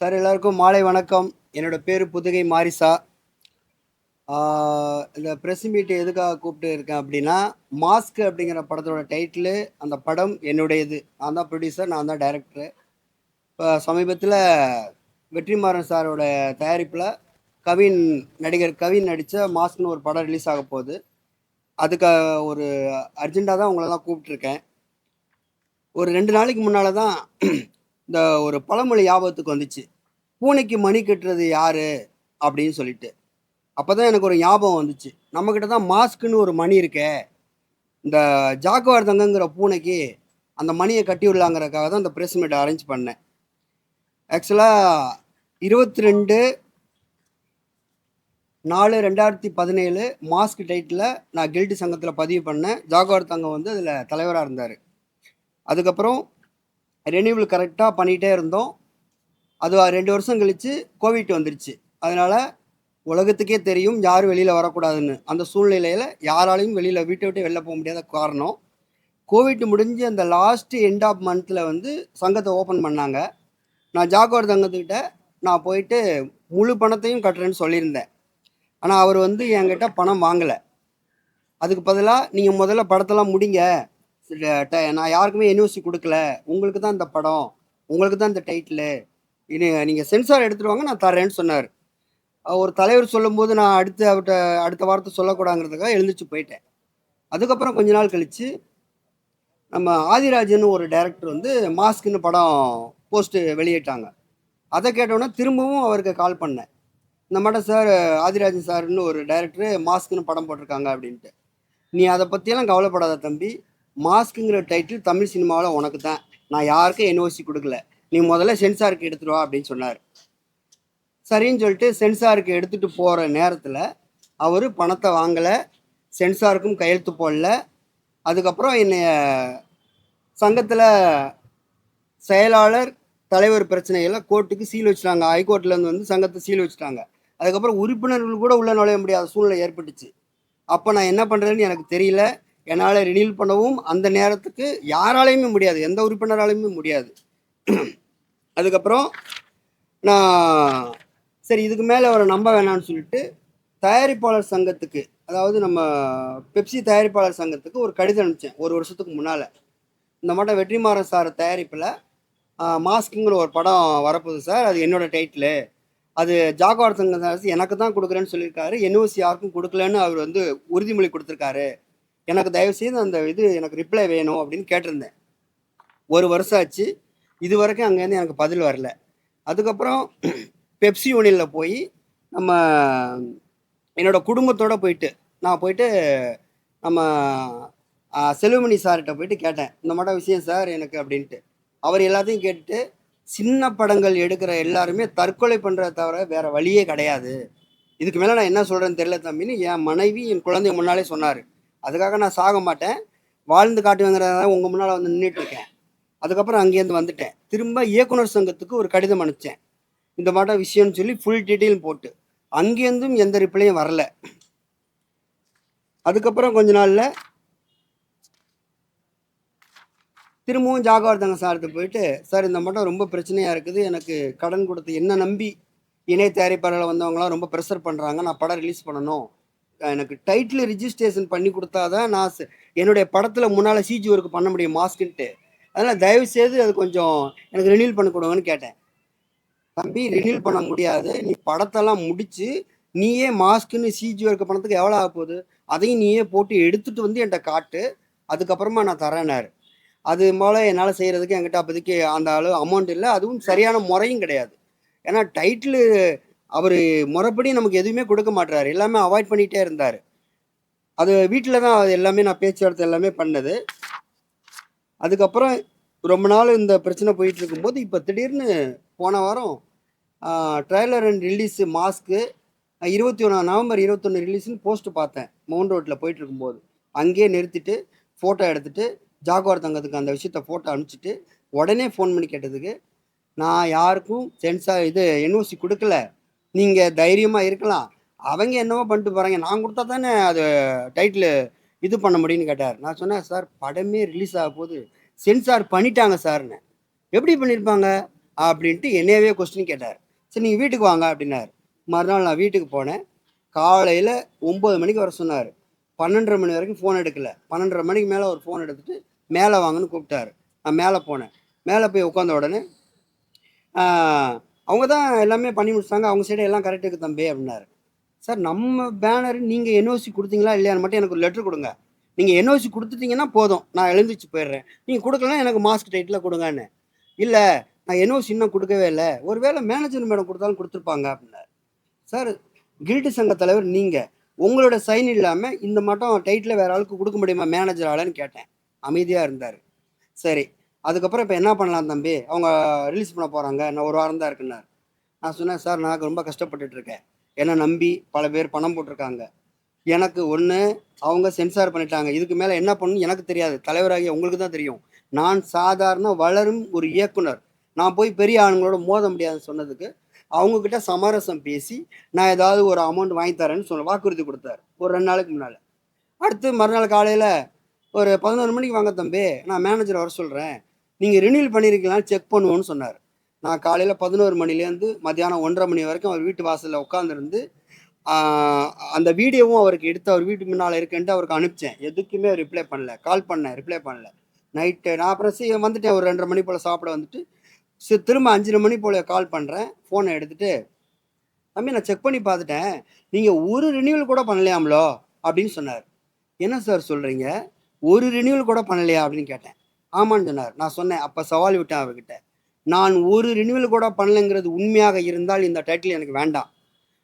Sir எல்லாருக்கும் மாலை வணக்கம். என்னோட பேர் புதுகை மாரிசா. இந்த ப்ரெஸ் மீட் எதுக்காக கூப்பிட்டு இருக்கேன் அப்படின்னா மாஸ்க் அப்படிங்கிற படத்தோட டைட்டிலு அந்த படம் என்னுடையது. நான் தான் ப்ரொடியூசர் நான் தான் டைரக்டரு இப்போ சமீபத்தில் வெற்றிமாறன் சாரோட தயாரிப்பில் கவின் நடிகர் கவின் நடித்த மாஸ்க்னு ஒரு படம் ரிலீஸ் ஆக போகுது. அதுக்கு ஒரு அர்ஜெண்டாக தான் உங்களை தான் கூப்பிட்ருக்கேன் ஒரு ரெண்டு நாளைக்கு முன்னால் தான் இந்த ஒரு பழமொழி ஞாபகத்துக்கு வந்துச்சு. பூனைக்கு மணி கட்டுறது யாரு? அப்படின்னு சொல்லிட்டு. அப்போ தான் எனக்கு ஒரு ஞாபகம் வந்துச்சு. நம்மக்கிட்ட தான் மாஸ்க்குன்னு ஒரு மணி இருக்கே. இந்த ஜாக்குவார் தங்கங்கிற பூனைக்கு அந்த மணியை கட்டி விடலாங்கிறதுக்காக தான் இந்த ப்ரெஸ் மீட் அரேஞ்ச் பண்ணேன். ஆக்சுவலாக இருபத்தி ரெண்டு நாலு ரெண்டாயிரத்தி பதினேழு மாஸ்க் டைட்டில் நான் கில்டி சங்கத்தில் பதிவு பண்ணேன். ஜாகுவார் தங்கம் வந்து அதில் தலைவராக இருந்தார். அதுக்கப்புறம் ரெனியூவல் கரெக்டாக பண்ணிகிட்டே இருந்தோம். அது ரெண்டு வருஷம் கழித்து கோவிட் வந்துருச்சு. அதனால் உலகத்துக்கே தெரியும் யாரும் வெளியில் வரக்கூடாதுன்னு. அந்த சூழ்நிலையில் யாராலையும் வெளியில் வீட்டை விட்டு வெளில போக முடியாத காரணம். கோவிட் முடிஞ்சு அந்த லாஸ்ட் எண்ட் ஆஃப் மந்தில் வந்து சங்கத்தை ஓப்பன் பண்ணாங்க. நான் ஜாகுவார் தங்கத்துக்கிட்ட நான் போயிட்டு முழு பணத்தையும் கட்டுறேன்னு சொல்லியிருந்தேன். ஆனால் அவர் வந்து என்கிட்ட பணம் வாங்கலை. அதுக்கு பதிலாக நீங்கள் முதல்ல படத்தெல்லாம் முடிங்க. நான் யாருக்குமே என்ஓசி கொடுக்கல. உங்களுக்கு தான் இந்த படம். உங்களுக்கு தான் இந்த டைட்டிலு இனி நீங்கள் சென்சார் எடுத்துட்டு வாங்க நான் தரேன்னு சொன்னார். ஒரு தலைவர் சொல்லும்போது நான் அடுத்து அவர்கிட்ட அடுத்த வாரத்தை சொல்லக்கூடாங்கிறதுக்காக எழுந்திரிச்சு போயிட்டேன். அதுக்கப்புறம் கொஞ்ச நாள் கழித்து நம்ம ஆதிராஜன் ஒரு டைரக்டர் வந்து மாஸ்க்னு படம் போஸ்ட்டு வெளியிட்டாங்க. அதை கேட்டோன்னே திரும்பவும் அவருக்கு கால் பண்ணேன். இந்த மாட்டம் சார் ஆதிராஜன் சார்னு ஒரு டைரக்டர் மாஸ்க்னு படம் போட்டிருக்காங்க அப்படின்ட்டு. நீ அதை பற்றியெல்லாம் கவலைப்படாத தம்பி. மாஸ்க்குங்கிற டைட்டில் தமிழ் சினிமாவில் உனக்கு தான் நான் யாருக்கும் என்ஓசி கொடுக்கல. நீ முதல்ல சென்சாருக்கு எடுத்துருவா வா அப்படின்னு சொன்னார். சரின்னு சொல்லிட்டு சென்சாருக்கு எடுத்துகிட்டு போகிற நேரத்தில் அவர் பணத்தை வாங்கலை. சென்சாருக்கும் கையெழுத்து போடல. அதுக்கப்புறம் என்னைய சங்கத்தில் செயலாளர் தலைவர் பிரச்சனையெல்லாம் கோர்ட்டுக்கு சீல் வச்சுட்டாங்க. ஹைகோர்ட்லேருந்து வந்து சங்கத்தை சீல் வச்சுட்டாங்க. அதுக்கப்புறம் உறுப்பினர்கள் கூட உள்ளே நுழைய முடியாத சூழ்நிலை ஏற்பட்டுச்சு. அப்போ நான் என்ன பண்ணுறேன்னு எனக்கு தெரியல. என்னால் ரினியூல் பண்ணவும் அந்த நேரத்துக்கு யாராலையுமே முடியாது. எந்த உறுப்பினராலையுமே முடியாது. அதுக்கப்புறம் நான் சரி இதுக்கு மேலே அவரை நம்ப வேணாம்னு சொல்லிட்டு தயாரிப்பாளர் சங்கத்துக்கு அதாவது நம்ம பெப்சி தயாரிப்பாளர் சங்கத்துக்கு ஒரு கடிதம் அனுப்பிச்சேன் ஒரு வருஷத்துக்கு முன்னால். இந்த மாட்டம் வெற்றிமாறன் சார் தயாரிப்பில் மாஸ்க்குங்கிற ஒரு படம் வரப்போகுது சார். அது என்னோட டைட்டிலு அது ஜாகுவார் சங்கம் எனக்கு தான் கொடுக்குறேன்னு சொல்லியிருக்காரு. என்ஓசி யாருக்கும் கொடுக்கலன்னு அவர் வந்து உறுதிமொழி கொடுத்துருக்காரு. எனக்கு தயவுசெய்து அந்த இது எனக்கு ரிப்ளை வேணும் அப்படின்னு கேட்டிருந்தேன். ஒரு வருஷம் ஆச்சு. இது வரைக்கும் அங்கேருந்து எனக்கு பதில் வரல. அதுக்கப்புறம் பெப்சி யூனியனில் போய் நம்ம என்னோட குடும்பத்தோடு போயிட்டு நான் போயிட்டு நம்ம செல்வமணி சார்கிட்ட போயிட்டு கேட்டேன். இந்த மாதிரி விஷயம் சார் எனக்கு அப்படின்ட்டு. அவர் எல்லாத்தையும் கேட்டுட்டு சின்ன படங்கள் எடுக்கிற எல்லாருமே தற்கொலை பண்ணுறத தவிர வேறு வழியே கிடையாது. இதுக்கு மேலே நான் என்ன சொல்கிறேன்னு தெரியல தம்பின்னு என் மனைவி என் குழந்தை முன்னாலே சொன்னார். அதுக்காக நான் சாக மாட்டேன். வாழ்ந்து காட்டுவேங்கிறத உங்கள் முன்னால் வந்து நின்றுட்டு இருக்கேன் அதுக்கப்புறம் அங்கேருந்து வந்துட்டேன். திரும்ப இயக்குனர் சங்கத்துக்கு ஒரு கடிதம் அனுப்பிச்சேன். இந்த மாட்டம் விஷயம்னு சொல்லி ஃபுல் டீட்டெயில் போட்டு. அங்கேருந்தும் எந்த ரிப்ளையும் வரல. அதுக்கப்புறம் கொஞ்ச நாளில் திரும்பவும் ஜாகவர்தங்க சார்கிட்ட போயிட்டு சார் இந்த மட்டும் ரொம்ப பிரச்சனையாக இருக்குது. எனக்கு கடன் கொடுத்து என்ன நம்பி இணைய தயாரிப்பாளர்கள் வந்தவங்களாம் ரொம்ப ப்ரெஷர் பண்ணுறாங்க நான் படம் ரிலீஸ் பண்ணணும். எனக்கு டைட்டில் ரிஜிஸ்ட்ரேஷன் பண்ணி கொடுத்தாதான் நான் என்னுடைய படத்தில் முன்னால் சிஜி ஒர்க் பண்ண முடியும் மாஸ்க்குன்ட்டு. அதனால் தயவு செய்து அது கொஞ்சம் எனக்கு ரினியூல் பண்ணி கொடுங்கன்னு கேட்டேன். தம்பி ரினியூல் பண்ண முடியாது. நீ படத்தெல்லாம் முடிச்சு நீயே மாஸ்க்குன்னு சிஜி ஒர்க் பண்ணதுக்கு எவ்வளோ ஆக போகுது? அதையும் நீயே போட்டு எடுத்துட்டு வந்து என்கிட்ட காட்டு. அதுக்கப்புறமா நான் தரேனாரு அது போல் என்னால் செய்கிறதுக்கு என்கிட்ட அப்போதைக்கு அந்த அளவு அமௌண்ட் இல்லை. அதுவும் சரியான முறையும் கிடையாது. ஏன்னா டைட்டில் அவர் முறைப்படி நமக்கு எதுவுமே கொடுக்க மாட்டார் எல்லாமே அவாய்ட் பண்ணிகிட்டே இருந்தார். அது வீட்டில் தான் அது எல்லாமே நான் பேச்சுவார்த்தை எல்லாமே பண்ணது. அதுக்கப்புறம் ரொம்ப நாள் இந்த பிரச்சனை போயிட்டு இருக்கும்போது இப்போ திடீர்னு போன வாரம் ட்ரைலர் அண்ட் ரிலீஸு மாஸ்க்கு இருபத்தி ஒன்றா நவம்பர் இருபத்தொன்று ரிலீஸ்னு போஸ்ட் பார்த்தேன். மவுண்ட் ரோட்டில் போயிட்டு இருக்கும்போது. அங்கேயே நிறுத்திட்டு ஃபோட்டோ எடுத்துகிட்டு ஜாகுவார் தங்கத்துக்கு அந்த விஷயத்த ஃபோட்டோ அனுப்பிச்சிட்டு உடனே ஃபோன் பண்ணி கேட்டதுக்கு நான் யாருக்கும் சென்சார் இது என்ஓசி கொடுக்கல. நீங்கள் தைரியமாக இருக்கலாம். அவங்க என்னவோ பண்ணிட்டு போகிறாங்க நான் கொடுத்தா தானே அது டைட்டில் இது பண்ண முடியும்னு கேட்டார். நான் சொன்னேன் சார் படமே ரிலீஸ் ஆக போகுது. சென்சார் பண்ணிட்டாங்க சார்னு. எப்படி பண்ணியிருப்பாங்க அப்படின்ட்டு என்னையவே கொஸ்டின் கேட்டார். சரி நீங்கள் வீட்டுக்கு வாங்க அப்படின்னார். மறுநாள் நான் வீட்டுக்கு போனேன். காலையில் ஒம்பது மணிக்கு வர சொன்னார். பன்னெண்டரை மணி வரைக்கும் ஃபோன் எடுக்கல. பன்னெண்டரை மணிக்கு மேலே ஒரு ஃபோன் எடுத்துட்டு மேலே வாங்கன்னு கூப்பிட்டாரு. நான் மேலே போனேன். மேலே போய் உட்காந்த உடனே அவங்க தான் எல்லாமே பண்ணி முடிச்சிட்டாங்க. அவங்க சைடு எல்லாம் கரெக்டுக்கு தம்பி அப்படின்னாரு. சார் நம்ம பேனர் நீங்கள் என்ஓசி கொடுத்தீங்களா இல்லையான்னு மட்டும் எனக்கு ஒரு லெட்டர் கொடுங்க. நீங்கள் என்ஓசி கொடுத்துட்டீங்கன்னா போதும். நான் எழுந்திரிச்சு போயிடுறேன். நீங்கள் கொடுக்கலன்னா எனக்கு மாஸ்க் டைட்டில் கொடுங்கன்னு. இல்லை நான் என்ஓசி இன்னும் கொடுக்கவே இல்லை. ஒருவேளை மேனேஜர் மேடம் கொடுத்தாலும் கொடுத்துருப்பாங்க அப்படின்னாரு. சார் கில்ட்டு சங்க தலைவர் நீங்கள் உங்களோட சைன் இல்லாமல் இந்த மட்டும் டைட்டில் வேற ஆளுக்கு கொடுக்க முடியுமா மேனேஜர் ஆளுன்னு கேட்டேன். அமைதியாக இருந்தார். சரி அதுக்கப்புறம் இப்போ என்ன பண்ணலாம் தம்பி? அவங்க ரிலீஸ் பண்ண போகிறாங்க நான் ஒரு வாரம் தான் இருக்குன்னார். நான் சொன்னேன் சார் நான் ரொம்ப கஷ்டப்பட்டுட்டு இருக்கேன் என்னை நம்பி பல பேர் பணம் போட்டிருக்காங்க. எனக்கு ஒன்று அவங்க சென்சார் பண்ணிட்டாங்க. இதுக்கு மேலே என்ன பண்ணணும் எனக்கு தெரியாது. தலைவராகிய உங்களுக்கு தான் தெரியும். நான் சாதாரண வளரும் ஒரு இயக்குனர். நான் போய் பெரிய ஆளுங்களோட மோத முடியாதுன்னு சொன்னதுக்கு அவங்கக்கிட்ட சமரசம் பேசி நான் ஏதாவது ஒரு அமௌண்ட் வாங்கி தரேன்னு சொன்ன வாக்குறுதி கொடுத்தாரு. ஒரு ரெண்டு நாளைக்கு முன்னால். அடுத்து மறுநாள் காலையில் ஒரு பதினோரு மணிக்கு வாங்க தம்பி. நான் மேனேஜர் வர சொல்கிறேன் நீங்கள் ரினியூல் பண்ணியிருக்கீங்களான்னு செக் பண்ணுவோன்னு சொன்னார். நான் காலையில் பதினோரு மணிலேருந்து மத்தியானம் ஒன்றரை மணி வரைக்கும் அவர் வீட்டு வாசலில் உட்காந்துருந்து அந்த வீடியோவும் அவருக்கு எடுத்து அவர் வீட்டு முன்னால் இருக்குன்ட்டு அவருக்கு அனுப்பிச்சேன். எதுக்குமே ரிப்ளை பண்ணல. கால் பண்ணேன் ரிப்ளை பண்ணல. நைட்டு நான் அப்புறம் சீ வந்துட்டேன். ஒரு ரெண்டரை மணி போல் சாப்பிட வந்துட்டு சரி திரும்ப அஞ்சரை மணி போல் கால் பண்ணுறேன் ஃபோனை எடுத்துகிட்டு தம்பி நான் செக் பண்ணி பார்த்துட்டேன். நீங்கள் ஒரு ரினியூவல் கூட பண்ணலையாம்லோ? அப்படின்னு சொன்னார். என்ன சார் சொல்கிறீங்க ஒரு ரினியூவல் கூட பண்ணலையா? அப்படின்னு கேட்டேன். ஆமான்னு சொன்னார். நான் சொன்னேன் அப்போ சவால் விட்டேன் அவர்கிட்ட. நான் ஒரு ரினியூவல் கூட பண்ணலைங்கிறது உண்மையாக இருந்தால் இந்த டைட்டில் எனக்கு வேண்டாம்.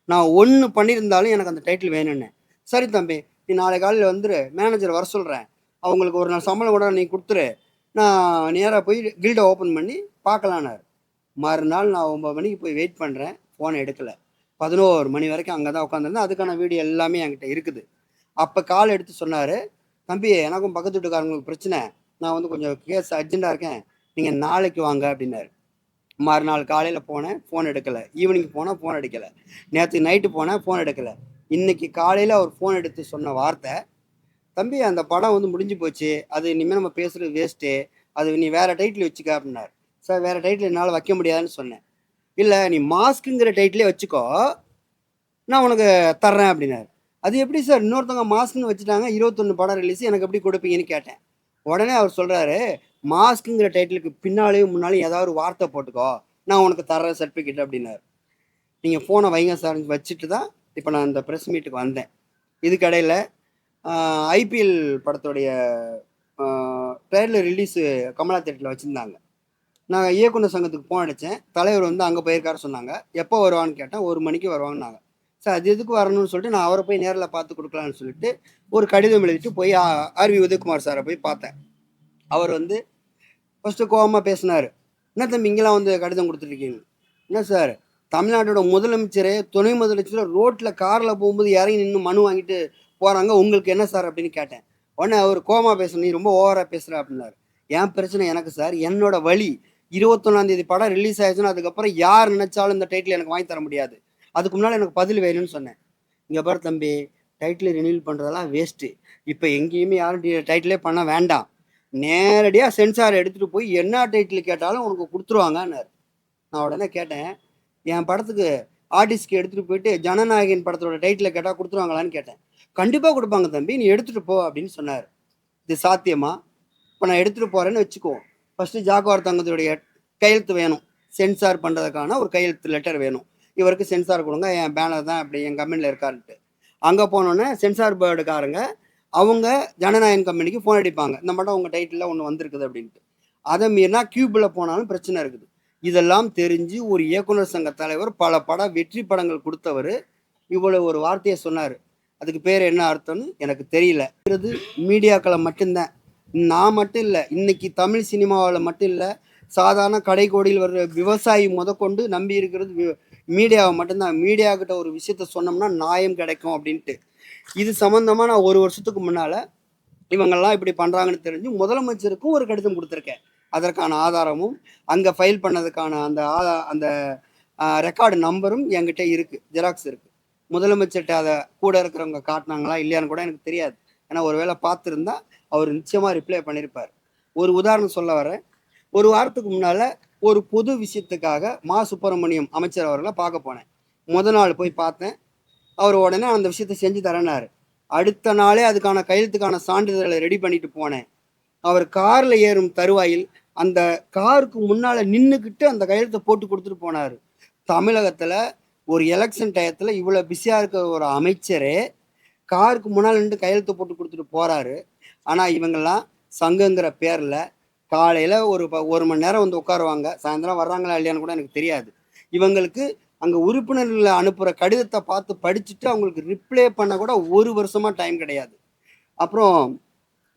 நான் ஒன்று பண்ணியிருந்தாலும் எனக்கு அந்த டைட்டில் வேணும்னு. சரி தம்பி நீ நாளை காலையில் வந்துரு மேனேஜர் வர சொல்கிறேன் அவங்களுக்கு ஒரு நாள் சம்பளம் கூட நீ கொடுத்துரு. நான் நேராக போய் கில்டை ஓப்பன் பண்ணி பார்க்கலான்னார். மறுநாள் நான் ஒம்பது மணிக்கு போய் வெயிட் பண்ணுறேன் ஃபோனை எடுக்கலை. பதினோரு மணி வரைக்கும் அங்கே தான் உட்காந்துருந்தேன் அதுக்கான வீடியோ எல்லாமே என்கிட்ட இருக்குது. அப்போ கால் எடுத்து சொன்னார் தம்பி எனக்கும் பக்கத்து வீட்டுக்காரங்களுக்கு பிரச்சனை. நான் வந்து கொஞ்சம் கேஸ் அர்ஜென்ட்டாக இருக்கேன். நீங்கள் நாளைக்கு வாங்க அப்படின்னாரு. மறுநாள் காலையில் போனேன் ஃபோன் எடுக்கலை. ஈவினிங் போனால் ஃபோன் எடுக்கலை. நேற்று நைட்டு போனேன் ஃபோன் எடுக்கலை. இன்னைக்கு காலையில் அவர் ஃபோன் எடுத்து சொன்ன வார்த்தை தம்பி அந்த படம் வந்து முடிஞ்சு போச்சு. அது இனிமேல் நம்ம பேசுகிறது வேஸ்ட்டு அது நீ வேறு டைட்டில் வச்சுக்க அப்படின்னாரு. சார் வேறு டைட்டில் என்னால் வைக்க முடியாதுன்னு சொன்னேன். இல்லை நீ மாஸ்க்குங்கிற டைட்டிலே வச்சுக்கோ. நான் உனக்கு தர்றேன் அப்படின்னாரு. அது எப்படி சார்? இன்னொருத்தவங்க மாஸ்க்னு வச்சுட்டாங்க. இருபத்தொன்று படம் ரிலீஸ் எனக்கு எப்படி கொடுப்பீங்கன்னு கேட்டேன். உடனே அவர் சொல்கிறாரு மாஸ்க்குங்கிற டைட்டிலுக்கு பின்னாலேயும் முன்னாலேயும் ஏதாவது ஒரு வார்த்தை போட்டுக்கோ. நான் உனக்கு தர சர்டிஃபிகேட் அப்படின்னாரு. நீங்கள் ஃபோனை வைங்க சார் வச்சுட்டு தான் இப்போ நான் இந்த ப்ரெஸ் மீட்டுக்கு வந்தேன். இதுக்கடையில் ஐபிஎல் படத்துடைய ட்ரெயிலர் ரிலீஸு கமலா தேட்டரில் வச்சுருந்தாங்க. நாங்கள் இயக்குனர் சங்கத்துக்கு ஃபோன் அடித்தேன் தலைவர் வந்து அங்கே போயிருக்காரு சொன்னாங்க. எப்போ வருவான்னு கேட்டேன். ஒரு மணிக்கு வருவாங்கன்னாங்க சார் அது எதுக்கு வரணும்னு சொல்லிட்டு நான் அவரை போய் நேரில் பார்த்து கொடுக்கலான்னு சொல்லிட்டு ஒரு கடிதம் எழுதிட்டு போய் ஆர்வி உதயகுமார் சாரை போய் பார்த்தேன். அவர் வந்து ஃபஸ்ட்டு கோபமாக பேசினார். என்ன தம்பி இங்கெல்லாம் வந்து கடிதம் கொடுத்துருக்கீங்க என்ன சார் தமிழ்நாட்டோட முதலமைச்சரே துணை முதலமைச்சர் ரோட்டில் காரில் போகும்போது இறங்கி நின்று மனு வாங்கிட்டு போகிறாங்க உங்களுக்கு என்ன சார்? அப்படின்னு கேட்டேன். உடனே அவர் கோமா பேசணும் நீ ரொம்ப ஓவராக பேசுகிற அப்படின்னாரு. என் பிரச்சனை எனக்கு சார் என்னோட வழி. இருபத்தொன்னாந்தேதி படம் ரிலீஸ் ஆயிடுச்சுன்னா அதுக்கப்புறம் யார் நினைச்சாலும் இந்த டைட்டில் எனக்கு வாங்கி தர முடியாது. அதுக்கு முன்னால் எனக்கு பதில் வேணும்னு சொன்னேன். இங்கே பாரு தம்பி டைட்டில் ரினியூல் பண்ணுறதெல்லாம் வேஸ்ட்டு இப்போ எங்கேயுமே யாரும் டைட்டிலே பண்ண வேண்டாம். நேரடியாக சென்சார் எடுத்துகிட்டு போய் என்ன டைட்டில் கேட்டாலும் உனக்கு கொடுத்துருவாங்கன்னாரு. நான் உடனே கேட்டேன் என் படத்துக்கு ஆர்டிஸ்ட்க்கு எடுத்துகிட்டு போயிட்டு ஜனநாயகன் படத்தோட டைட்டில் கேட்டால் கொடுத்துருவாங்களான்னு கேட்டேன். கண்டிப்பாக கொடுப்பாங்க தம்பி நீ எடுத்துகிட்டு போ அப்படின்னு சொன்னார். இது சாத்தியமா? இப்போ நான் எடுத்துகிட்டு போகிறேன்னு வச்சுக்குவோம் ஃபஸ்ட்டு ஜாகுவார் தங்கத்துடைய கையெழுத்து வேணும். சென்சார் பண்ணுறதுக்கான ஒரு கையெழுத்து லெட்டர் வேணும். இவருக்கு சென்சார் கொடுங்க என் பேனர் தான் இப்படி என் கம்பெனியில் இருக்காருன்ட்டு அங்கே போனோன்னே சென்சார் போர்டுக்காரங்க அவங்க ஜனநாயகன் கம்பெனிக்கு ஃபோன் அடிப்பாங்க. இந்த மட்டும் உங்கள் டைட்டிலில் ஒன்று வந்திருக்குது அப்படின்ட்டு. அதை மீறினா கியூபில் போனாலும் பிரச்சனை இருக்குது. இதெல்லாம் தெரிஞ்சு ஒரு இயக்குனர் சங்க தலைவர் பல பட வெற்றி படங்கள் கொடுத்தவர் இவ்வளோ ஒரு வார்த்தையை சொன்னார். அதுக்கு பேர் என்ன அர்த்தம்னு எனக்கு தெரியல. இது மீடியாக்களை மட்டும்தான். நான் மட்டும் இல்லை இன்னைக்கு தமிழ் சினிமாவில் மட்டும் இல்லை சாதாரண கடைக்கோடியில் வர்ற விவசாயி முதற்கொண்டு நம்பி இருக்கிறது வி- மீடியாவை மட்டும்தான். மீடியா கிட்ட ஒரு விஷயத்த சொன்னோம்னா நியாயம் கிடைக்கும் அப்படின்ட்டு. இது சம்மந்தமாக நான் ஒரு வருஷத்துக்கு முன்னால் இவங்கெல்லாம் இப்படி பண்ணுறாங்கன்னு தெரிஞ்சு முதலமைச்சருக்கும் ஒரு கடிதம் கொடுத்துருக்கேன். அதற்கான ஆதாரமும் அங்கே ஃபைல் பண்ணதுக்கான அந்த ஆதா அந்த ரெக்கார்டு நம்பரும் என்கிட்ட இருக்குது ஜெராக்ஸ் இருக்குது முதலமைச்சர்கிட்ட அதை கூட இருக்கிறவங்க காட்டினாங்களா இல்லையான்னு கூட எனக்கு தெரியாது. ஏன்னா ஒருவேளை பார்த்துருந்தா அவர் நிச்சயமாக ரிப்ளை பண்ணியிருப்பார் ஒரு உதாரணம் சொல்ல வரேன். ஒரு வாரத்துக்கு முன்னால் ஒரு பொது விஷயத்துக்காக மா. சுப்பிரமணியம் அமைச்சர் அவர்களை பார்க்க போனேன். முத நாள் போய் பார்த்தேன். அவர் உடனே அந்த விஷயத்தை செஞ்சு தரனார் அடுத்த நாளே அதுக்கான கையெழுத்துக்கான சான்றிதழை ரெடி பண்ணிட்டு போனேன். அவர் காரில் ஏறும் தருவாயில் அந்த காருக்கு முன்னால் நின்றுக்கிட்டு அந்த கையெழுத்தை போட்டு கொடுத்துட்டு போனார். தமிழகத்தில் ஒரு எலெக்ஷன் டயத்தில் இவ்வளோ பிஸியாக இருக்கிற ஒரு அமைச்சரே காருக்கு முன்னால் நின்று கையெழுத்து போட்டு கொடுத்துட்டு போகிறாரு ஆனால் இவங்கெல்லாம் சங்கங்கிற பேரில் காலையில் ஒரு ப- ஒரு மணி நேரம் வந்து உட்காருவாங்க. சாயந்தரம் வர்றாங்களா இல்லையான்னு கூட எனக்கு தெரியாது. இவங்களுக்கு அங்கே உறுப்பினர்களை அனுப்புகிற கடிதத்தை பார்த்து படிச்சுட்டு அவங்களுக்கு ரிப்ளை பண்ண கூட ஒரு வருஷமாக டைம் கிடையாது. அப்புறம்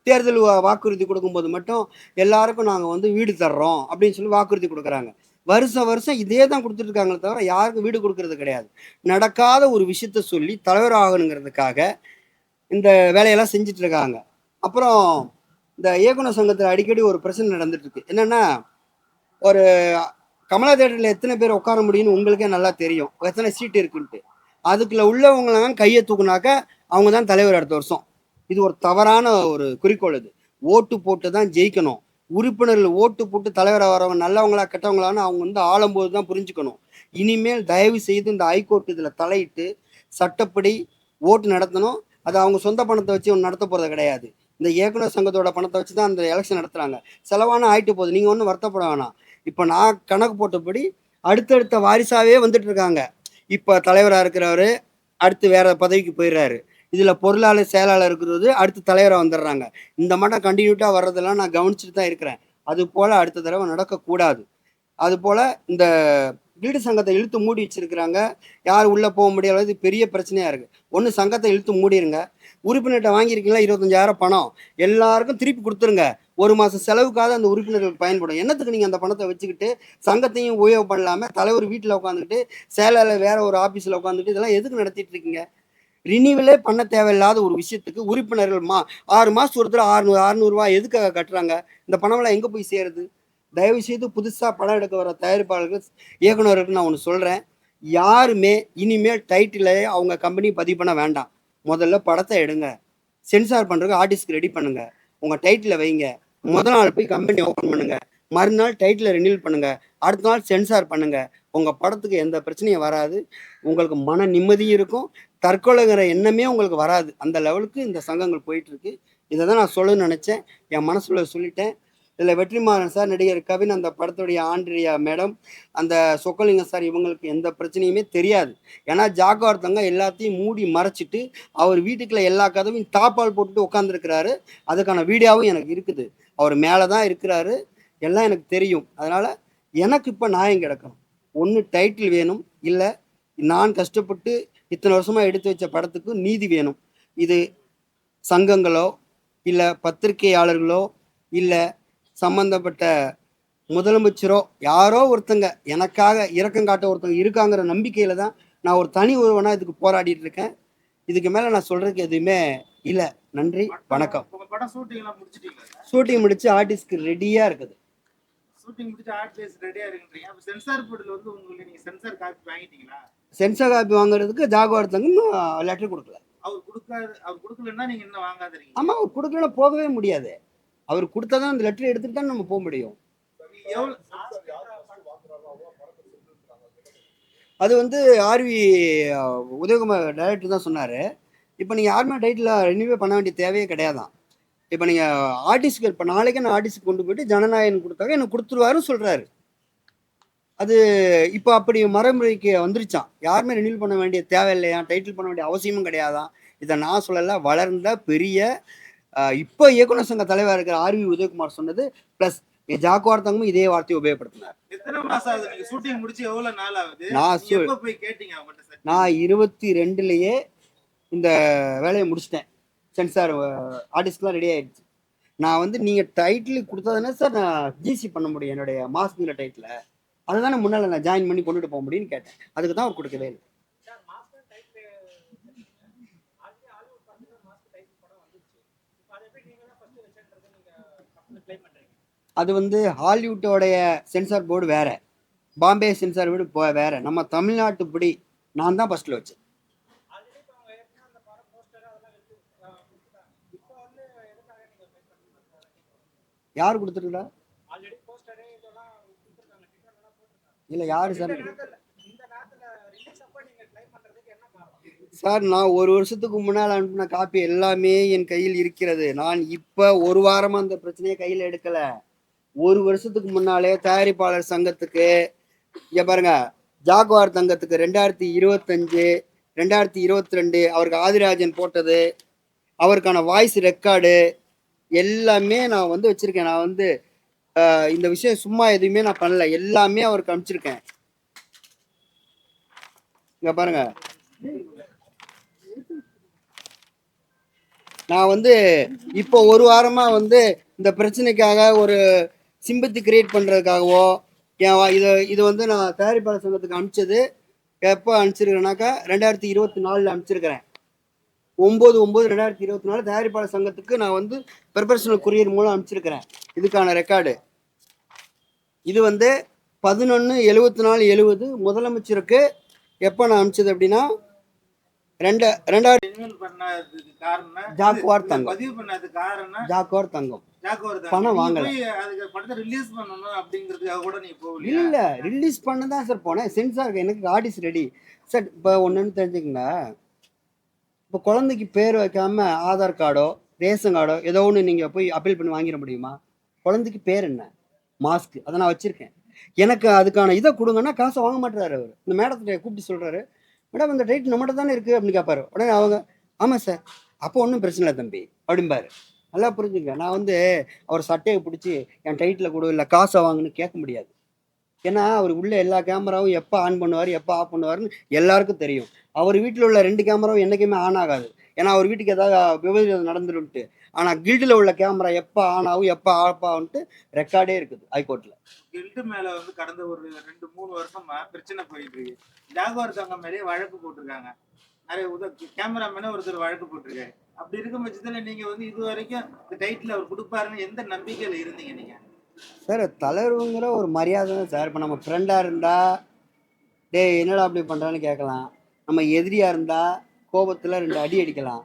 தேர்தல் வாக்குறுதி கொடுக்கும்போது மட்டும் எல்லாருக்கும் நாங்கள் வந்து வீடு தர்றோம் அப்படின்னு சொல்லி வாக்குறுதி கொடுக்குறாங்க. வருஷம் வருஷம் இதே தான் கொடுத்துட்ருக்காங்களே தவிர யாருக்கும் வீடு கொடுக்கறது கிடையாது. நடக்காத ஒரு விஷயத்த சொல்லி தலைவர் ஆகணுங்கிறதுக்காக இந்த வேலையெல்லாம் செஞ்சிட்ருக்காங்க அப்புறம் இந்த இயக்குனர் சங்கத்தில் அடிக்கடி ஒரு பிரச்சனை நடந்துட்டு இருக்கு என்னன்னா ஒரு கமலா தேட்டரில் எத்தனை பேர் உட்கார முடியும்னு உங்களுக்கே நல்லா தெரியும். எத்தனை சீட் இருக்குன்ட்டு. அதுக்குள்ள உள்ளவங்களாம் கையை தூக்குனாக்க அவங்க தான் தலைவர் அடுத்த வருஷம். இது ஒரு தவறான ஒரு குறிக்கோள் இது ஓட்டு போட்டு தான் ஜெயிக்கணும். உறுப்பினர்கள் ஓட்டு போட்டு தலைவராக வரவங்க நல்லவங்களா கெட்டவங்களான்னு அவங்க வந்து ஆளும்போது தான் புரிஞ்சுக்கணும். இனிமேல் தயவு செய்து இந்த ஹைகோர்ட் இதில் தலையிட்டு சட்டப்படி ஓட்டு நடத்தணும். அது அவங்க சொந்த பணத்தை வச்சு ஒன்று நடத்த போகிறது கிடையாது. இந்த இயக்குனர் சங்கத்தோட பணத்தை வச்சு தான் அந்த எலெக்ஷன் நடத்துகிறாங்க செலவான ஆயிட்டு போகுது. நீங்கள் ஒன்றும் வருத்தப்பட வேணாம். இப்போ நான் கணக்கு போட்டபடி அடுத்தடுத்த வாரிசாகவே வந்துட்டு இருக்காங்க. இப்போ தலைவராக இருக்கிறவர் அடுத்து வேற பதவிக்கு போயிடுறாரு. இதில் பொருளாளர் செயலாளர் இருக்கிறது அடுத்து தலைவராக வந்துடுறாங்க. இந்த மாட்டம் கண்டினியூட்டாக வர்றதெல்லாம் நான் கவனிச்சுட்டு தான் இருக்கிறேன். அது போல் அடுத்த தடவை நடக்கக்கூடாது. அது போல் இந்த வீடு சங்கத்தை இழுத்து மூடி வச்சிருக்கிறாங்க. யார் உள்ளே போக முடியாது பெரிய பிரச்சனையாக இருக்குது ஒன்று சங்கத்தை இழுத்து மூடிருங்க. உறுப்பினர்கிட்ட வாங்கியிருக்கீங்களா? இருபத்தஞ்சாயிரம் பணம். எல்லாருக்கும் திருப்பி கொடுத்துருங்க. ஒரு மாதம் செலவுக்காக அந்த உறுப்பினர்களுக்கு பயன்படும். என்னத்துக்கு நீங்கள் அந்த பணத்தை வச்சுக்கிட்டு சங்கத்தையும் உபயோகம் பண்ணலாமல் தலைவர் வீட்டில் உட்காந்துக்கிட்டு சேலையில் வேற ஒரு ஆஃபீஸில் உட்காந்துட்டு இதெல்லாம் எதுக்கு நடத்திட்டு இருக்கீங்க? ரினியூவலே பண்ண தேவையில்லாத ஒரு விஷயத்துக்கு உறுப்பினர்கள் மா ஆறு மாதம் ஒருத்தர் ஆறுநூறு அறுநூறுவா எதுக்காக கட்டுறாங்க? இந்த பணமெல்லாம் எங்கே போய் சேருது? தயவு செய்து புதுசாக படம் எடுக்க வர தயாரிப்பாளர்கள் இயக்குநர்களுக்கு நான் ஒன்று சொல்கிறேன் யாருமே இனிமேல் டைட்டிலே அவங்க கம்பெனி பதிவு பண்ண வேண்டாம். முதல்ல படத்தை எடுங்க. சென்சார் பண்ணுறதுக்கு ஆர்டிஸ்ட்க்கு ரெடி பண்ணுங்க. உங்கள் டைட்டிலை வைங்க. முதல் நாள் போய் கம்பெனி ஓப்பன் பண்ணுங்க. மறுநாள் டைட்டில் ரினியூல் பண்ணுங்க. அடுத்த நாள் சென்சார் பண்ணுங்க. உங்கள் படத்துக்கு எந்த பிரச்சனையும் வராது. உங்களுக்கு மன நிம்மதியும் இருக்கும். தற்கொலைங்கிற எண்ணமே உங்களுக்கு வராது. அந்த லெவலுக்கு இந்த சங்கங்கள் போயிட்டு இருக்கு. இதை தான் நான் சொல்லணும்னு நினச்சேன். என் மனசுல சொல்லிட்டேன். இதில் வெற்றிமாறன் சார் நடிகர் கவின் அந்த படத்துடைய ஆண்ட்ரியா மேடம் அந்த சொக்கலிங்கம் சார் இவங்களுக்கு எந்த பிரச்சனையுமே தெரியாது. ஏன்னா ஜாக்கா ஒருத்தவங்க எல்லாத்தையும் மூடி மறைச்சிட்டு அவர் வீட்டுக்குள்ள எல்லா கதவையும் தாப்பால் போட்டுட்டு உட்காந்துருக்கிறாரு அதுக்கான வீடியோவும் எனக்கு இருக்குது. அவர் மேலே தான் இருக்கிறாரு. எல்லாம் எனக்கு தெரியும். அதனால் எனக்கு இப்போ நியாயம் கிடக்கணும். ஒன்று டைட்டில் வேணும். இல்லை நான் கஷ்டப்பட்டு இத்தனை வருஷமாக எடுத்து வச்ச படத்துக்கு நீதி வேணும். இது சங்கங்களோ இல்லை பத்திரிகையாளர்களோ இல்லை சம்பந்தப்பட்ட முதலமைச்சரோ யாரோ ஒருத்தங்க எனக்காக இரக்கம் காட்ட ஒருத்தங்க இருக்காங்கிற நம்பிக்கையில தான் நான் ஒரு தனி ஒருவனா இதுக்கு போராடிட்டு இருக்கேன். இதுக்கு மேலே நான் சொல்றதுக்கு எதுவுமே இல்லை. நன்றி வணக்கம். ஷூட்டிங் முடிச்சு ஆர்டிஸ்ட்க்கு ரெடியாக இருக்குது. சென்சார் காப்பி வாங்கிட்டீங்களா? சென்சார் காப்பி வாங்குறதுக்கு ஜாகோ இன்னும் லெட்டர் கொடுக்கல. அவர் கொடுக்காது அவர் கொடுக்கலன்னா நீங்க இன்னும் வாங்காதீங்க. ஆமாம் அவர் கொடுக்கலன்னா போகவே முடியாது. அவர் கொடுத்தா தான் அந்த லெட்டர் எடுத்துட்டு தான் நம்ம போக முடியும். அது வந்து ஆர்வி உதயகுமார் டைரக்டர் தான் சொன்னார். இப்போ நீங்கள் யாருமே டைட்டில் ரினியூவே பண்ண வேண்டிய தேவையே கிடையாதான். இப்போ நீங்கள் ஆர்டிஸ்ட்க்கு இப்போ நாளைக்கு நான் ஆர்டிஸ்ட் கொண்டு போயிட்டு ஜனநாயகன் கொடுத்தாக்க எனக்கு கொடுத்துருவாருன்னு சொல்கிறாரு அது இப்போ அப்படி மரமுறைக்கு வந்துருச்சான் யாருமே ரினியூல் பண்ண வேண்டிய தேவையில்லையா டைட்டில் பண்ண வேண்டிய அவசியமும் கிடையாதான். இதை நான் சொல்லலை வளர்ந்த பெரிய இப்போ இயக்குனர் சங்க தலைவர் இருக்கிற ஆர்வி உதயகுமார் சொன்னது ப்ளஸ் ஜாக்குவார்த்தங்கமும் இதே வார்த்தையை உபயோகப்படுத்தினார். நீங்க நான் நீங்க இருபத்தி ரெண்டுலேயே இந்த வேலையை முடிச்சிட்டேன். சென்சார் ஆர்டிஸ்ட்லாம் ரெடி ஆயிடுச்சு. நான் வந்து நீங்கள் டைட்டில் கொடுத்ததுனா சார் நான் ஜிசி பண்ண முடியும் என்னுடைய மாஸ்க்குங்கிற டைட்டில் அதை தானே முன்னால் நான் ஜாயின் பண்ணி கொண்டுட்டு போக முடியும்னு கேட்டேன். அதுக்கு தான் அவர் கொடுக்கவே இல்லை. அது வந்து ஹாலிவுட்டோடைய சென்சார் போர்டு வேற. பாம்பே சென்சார் போர்டு போ வேற. நம்ம தமிழ்நாட்டுப்படி நான் தான் ஃபர்ஸ்ட்ல வச்சேன். யார் கொடுத்துருக்கா இல்லை யாரு சார்? சார் நான் ஒரு வருஷத்துக்கு முன்னால் அனுப்பின காப்பி எல்லாமே என் கையில் இருக்கிறது. நான் இப்போ ஒரு வாரமாக அந்த பிரச்சனையை கையில் எடுக்கலை. ஒரு வருஷத்துக்கு முன்னாலே தயாரிப்பாளர் சங்கத்துக்கு இங்க பாருங்க ஜாகுவார் தங்கத்துக்கு ரெண்டாயிரத்தி இருபத்தஞ்சு ரெண்டாயிரத்தி இருபத்தி ரெண்டு அவருக்கு ஆதிராஜன் போட்டது அவருக்கான வாய்ஸ் ரெக்கார்டு எல்லாமே நான் வந்து வச்சிருக்கேன். நான் வந்து இந்த விஷயம் சும்மா எதுவுமே நான் பண்ணல. எல்லாமே அவருக்கு அனுப்பிச்சிருக்கேன். இங்க பாருங்க. நான் வந்து இப்போ ஒரு வாரமா வந்து இந்த பிரச்சனைக்காக ஒரு சிம்பத்தி கிரியேட் பண்றதுக்காகவோ என் வா- இது இது வந்து நான் தயாரிப்பாளர் சங்கத்துக்கு அனுப்பிச்சது எப்போ அனுப்பிச்சிருக்கிறேனாக்கா ரெண்டாயிரத்தி இருபத்தி நாலில் அனுப்பிச்சிருக்கிறேன். ஒம்பது ஒம்பது ரெண்டாயிரத்தி இருபத்தி நாலு தயாரிப்பாளர் சங்கத்துக்கு நான் வந்து ப்ரொபஷனல் குரியர் மூலம் அனுப்பிச்சிருக்கிறேன். இதுக்கான ரெக்கார்டு இது வந்து பதினொன்று எழுபத்தி நாலு எழுபது முதலமைச்சருக்கு எப்போ நான் அனுப்பிச்சது அப்படின்னா ரெண்டு ரெண்டாயிரத்தி ஜாக்குவார் தங்கம். பதிவு பண்ணதுக்கு காரணம் ஜாக்கோர் தங்கம். ஜாக்குவார் பணம் வாங்கல. இல்ல ரிலீஸ் பண்ண தான் சார் போனேன் சென்சார் எனக்கு ஆர்டிஸ்ட் ரெடி சார் இப்போ ஒன்றுன்னு தெரிஞ்சுக்கங்க. இப்போ குழந்தைக்கு பேர் வைக்காம ஆதார் கார்டோ ரேஷன் கார்டோ ஏதோ ஒன்று நீங்கள் போய் அப்பீல் பண்ணி வாங்கிட முடியுமா? குழந்தைக்கு பேர் என்ன? மாஸ்க் அதை நான் வச்சுருக்கேன். எனக்கு அதுக்கான இதை கொடுங்கன்னா காசை வாங்க மாட்டுறாரு அவர். இந்த மேடத்தை கூப்பிட்டு சொல்கிறாரு மேடம் இந்த டேட் நம்மகிட்ட தானே இருக்குது அப்படின்னு கேட்பாரு உடனே அவங்க ஆமாம் சார் அப்போ ஒன்றும் பிரச்சனை இல்லை தம்பி. அப்படிம்பாரு. நல்லா புரிஞ்சுங்க. நான் வந்து அவர் சட்டையை பிடிச்சி என் டைட்டில் கொடு இல்லை காசை வாங்குன்னு கேட்க முடியாது. ஏன்னா அவர் உள்ள எல்லா கேமராவும் எப்போ ஆன் பண்ணுவார் எப்போ ஆஃப் பண்ணுவாருன்னு எல்லாருக்கும் தெரியும். அவர் வீட்டில் உள்ள ரெண்டு கேமராவும் என்றைக்குமே ஆன் ஆகாது. ஏன்னா அவர் வீட்டுக்கு ஏதாவது விபரீதம் நடந்துருன்ட்டு ஆனால் கில்டில் உள்ள கேமரா எப்போ ஆன் ஆகும் எப்போ ஆஃப் ஆகும்ட்டு ரெக்கார்டே இருக்குது ஹைகோர்ட்டில் கில்டு மேலே வந்து கடந்த ஒரு ரெண்டு மூணு வருஷமாக பிரச்சனை போயிட்டு இருக்கு. ஜாகுவார் தங்கம் மேலேயே வழக்கு போட்டிருக்காங்க. நிறைய உத கேமராமேனே ஒருத்தர் வழக்கு போட்டிருக்காரு. அப்படி இருக்கும் பட்சத்தில் நீங்க வந்து இது வரைக்கும் இந்த டைட்டில் அவர் கொடுப்பாருன்னு எந்த நம்பிக்கையில் இருந்தீங்க நீங்க? சார் தலைவருங்கிற ஒரு மரியாதை தான் சார். இப்போ நம்ம ஃப்ரெண்டாக இருந்தால் டேய் என்னடா அப்படி பண்ணுறான்னு கேட்கலாம். நம்ம எதிரியாக இருந்தால் கோபத்தில் ரெண்டு அடி அடிக்கலாம்.